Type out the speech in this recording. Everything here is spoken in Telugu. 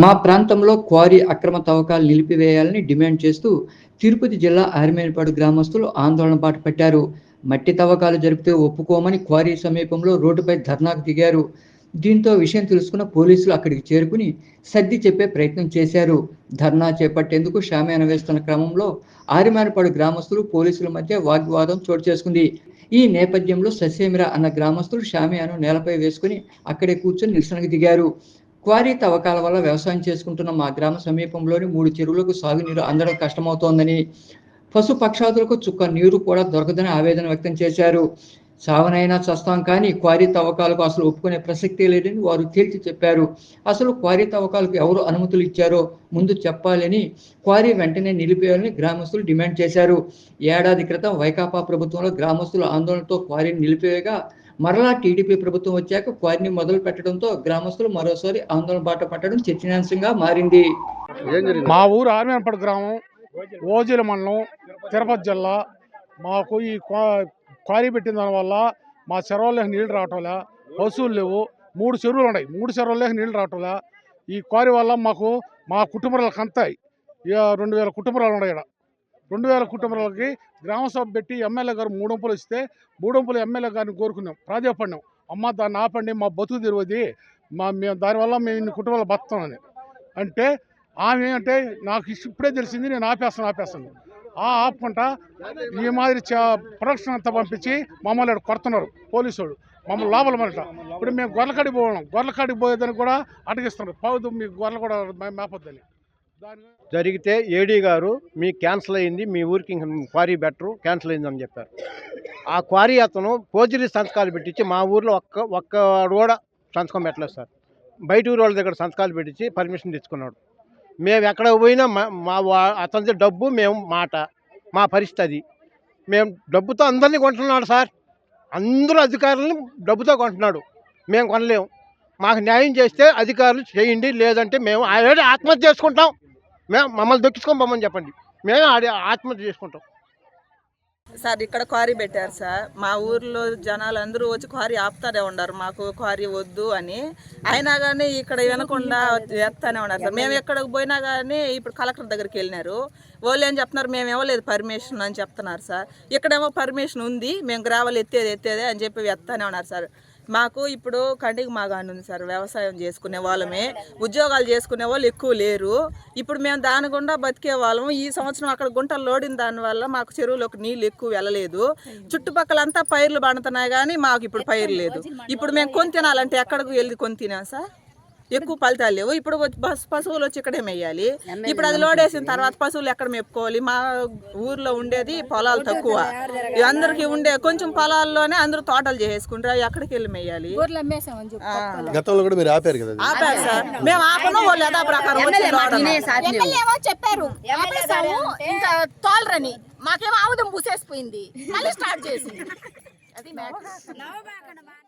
మా ప్రాంతంలో క్వారీ అక్రమ తవ్వకాలు నిలిపివేయాలని డిమాండ్ చేస్తూ తిరుపతి జిల్లా ఆర్మేనిపాడు గ్రామస్తులు ఆందోళన బాట పట్టారు. మట్టి తవ్వకాలు జరిపితే ఒప్పుకోమని క్వారీ సమీపంలో రోడ్డుపై ధర్నాకు దిగారు. దీంతో విషయం తెలుసుకున్న పోలీసులు అక్కడికి చేరుకుని సర్ది చెప్పే ప్రయత్నం చేశారు. ధర్నా చేపట్టేందుకు షామేన వేస్తున్న క్రమంలో ఆరిమానపాడు గ్రామస్తులు పోలీసుల మధ్య వాగ్వాదం చోటు చేసుకుంది. ఈ నేపథ్యంలో ససేమిరా అన్న గ్రామస్తులు షామియాను నేలపై వేసుకుని అక్కడే కూర్చొని నిరసనకు దిగారు. క్వారీ తవ్వకాల వల్ల వ్యవసాయం చేసుకుంటున్న మా గ్రామ సమీపంలోని మూడు చెరువులకు సాగునీరు అందడం కష్టమవుతోందని పశు పక్షాదులకు చుక్క నీరు కూడా దొరకదని ఆవేదన వ్యక్తం చేశారు. సావనైనా చస్తాం కానీ క్వారీ తవ్వకాలకు అసలు ఒప్పుకునే ప్రసక్తే లేదని వారు తేల్చి చెప్పారు. అసలు క్వారీ తవ్వకాలకు ఎవరు అనుమతులు ఇచ్చారో ముందు చెప్పాలని క్వారీ వెంటనే నిలిపేయాలని గ్రామస్తులు డిమాండ్ చేశారు. ఏడాది క్రితం వైకాపా ప్రభుత్వంలో గ్రామస్తులు ఆందోళనతో క్వారీని నిలిపేయగా మరలా టీడీపీ ప్రభుత్వం వచ్చాక క్వారీని మొదలు పెట్టడంతో గ్రామస్తులు మరోసారి ఆందోళన బాట పట్టడం చర్చనీయాంశంగా మారింది. మా ఊరు ఆర్మేనపడు గ్రామం ఓజిల మండలం తిరుపతి జిల్లా. మాకు ఈ క్వా- క్వారీ పెట్టిన దానివల్ల మా చెరువులకు నీళ్ళు రావట్లే పశువులు లేవు. మూడు చెరువులు ఉన్నాయి. మూడు చెరువులకు నీళ్ళు రావట్లే ఈ క్వారీ వల్ల మాకు మా కుటుంబాలకు అంతాయి. ఇక రెండు వేల కుటుంబాలు ఉన్నాయి ఇక్కడ రెండు వేల కుటుంబాలకి గ్రామ సభ పెట్టి ఎమ్మెల్యే గారు మూడొంపులు ఇస్తే మూడొంపులు ఎమ్మెల్యే గారిని కోరుకున్నాం. ప్రాధాయపడినాం అమ్మ దాన్ని ఆపండి మా బతుకు తిరుగుది మా మేము దానివల్ల మేము ఇన్ని కుటుంబాలు బతున్నామని అంటే ఆమె అంటే నాకు ఇప్పుడే తెలిసింది నేను ఆపేస్తాను ఆపేస్తాను. ఆ ఆపుకుంటా ఈ మాదిరి ప్రొడక్షన్ అంతా పంపించి మమ్మల్ని కొడుతున్నారు పోలీసు వాళ్ళు మమ్మల్ని లోపల మనట ఇప్పుడు మేము గొర్రెకాడికి పోవడం గొర్రెకాడికి పోయేదని కూడా అటగిస్తున్నారు పౌదు మీ గొర్రెలు కూడా మేపద్దని. మేపొద్దని జరిగితే ఏడీ గారు మీ క్యాన్సిల్ అయింది మీ ఊరికి ఇంక క్వారీ బెటరు క్యాన్సిల్ అయిందని చెప్పారు. ఆ క్వారీ అతను పోజిరీ సంతకాలు పెట్టించి మా ఊర్లో ఒక్క ఒక్క కూడా సంతకం పెట్టలేదు సార్. బయట ఊరు వాళ్ళ దగ్గర సంతకాలు పెట్టించి పర్మిషన్ తెచ్చుకున్నాడు. మేము ఎక్కడ పోయినా మా- మా వా- అతనిది డబ్బు మేము మాట మా పరిస్థితి అది. మేము డబ్బుతో అందరినీ కొంటున్నాడు సార్. అందరూ అధికారులను డబ్బుతో కొంటున్నాడు. మేము కొనలేము. మాకు న్యాయం చేస్తే అధికారులు చేయండి లేదంటే మేము ఆల్రెడీ ఆత్మహత్య చేసుకుంటాం. మేము మమ్మల్ని దొక్కించుకొని పోమని చెప్పండి. మేము ఆడి ఆత్మహత్య చేసుకుంటాం. సార్ ఇక్కడ క్వారీ పెట్టారు సార్. మా ఊర్లో జనాలు అందరూ వచ్చి క్వారీ ఆపుతానే ఉన్నారు. మాకు క్వారీ వద్దు అని. అయినా కానీ ఇక్కడ వినకుండా వేస్తానే ఉన్నారు సార్. మేము ఎక్కడికి పోయినా కానీ ఇప్పుడు కలెక్టర్ దగ్గరికి వెళ్ళినారు. వాళ్ళు ఏం చెప్తున్నారు? మేము ఇవ్వలేదు పర్మిషన్ అని చెప్తున్నారు సార్. ఇక్కడేమో పర్మిషన్ ఉంది. మేము గ్రావెల్ ఎత్తేది ఎత్తేదే అని చెప్పి వేస్తానే ఉన్నారు సార్. మాకు ఇప్పుడు కంటికి మాగాని సార్ వ్యవసాయం చేసుకునే వాళ్ళమే. ఉద్యోగాలు చేసుకునే వాళ్ళు ఎక్కువ లేరు. ఇప్పుడు మేము దాని గుండా బతికే వాళ్ళము ఈ సంవత్సరం అక్కడ గుంటలు లోడిన దానివల్ల మాకు చెరువులోకి నీళ్ళు ఎక్కువ వెళ్ళలేదు. చుట్టుపక్కలంతా పైర్లు పండుతున్నాయి కానీ మాకు ఇప్పుడు పైరు లేదు. ఇప్పుడు మేము కొని తినాలంటే ఎక్కడికి వెళ్ళి కొని తినాం సార్? ఎక్కువ ఫలితాలు లేవు. ఇప్పుడు వచ్చి బస్ పశువులు వచ్చి ఇక్కడే మేయాలి. ఇప్పుడు అది లోడేసిన తర్వాత పశువులు ఎక్కడ మేపుకోవాలి? మా ఊర్లో ఉండేది పొలాలు తక్కువ. అందరికి ఉండే కొంచెం పొలాల్లోనే అందరూ తోటలు చేసుకుంటారు ఎక్కడికి వెళ్ళి మేయాలి. గతంలో కూడా మీరు ఆపారు కదా. ఆపారు సార్. మేము ఆపను వాళ్ళు యథా ప్రకారం చెప్పారు. ఇంకా తోలరని. మాకేమో ఆముదం పూసేసిపోయింది. మళ్ళీ స్టార్ట్ చేసింది. అది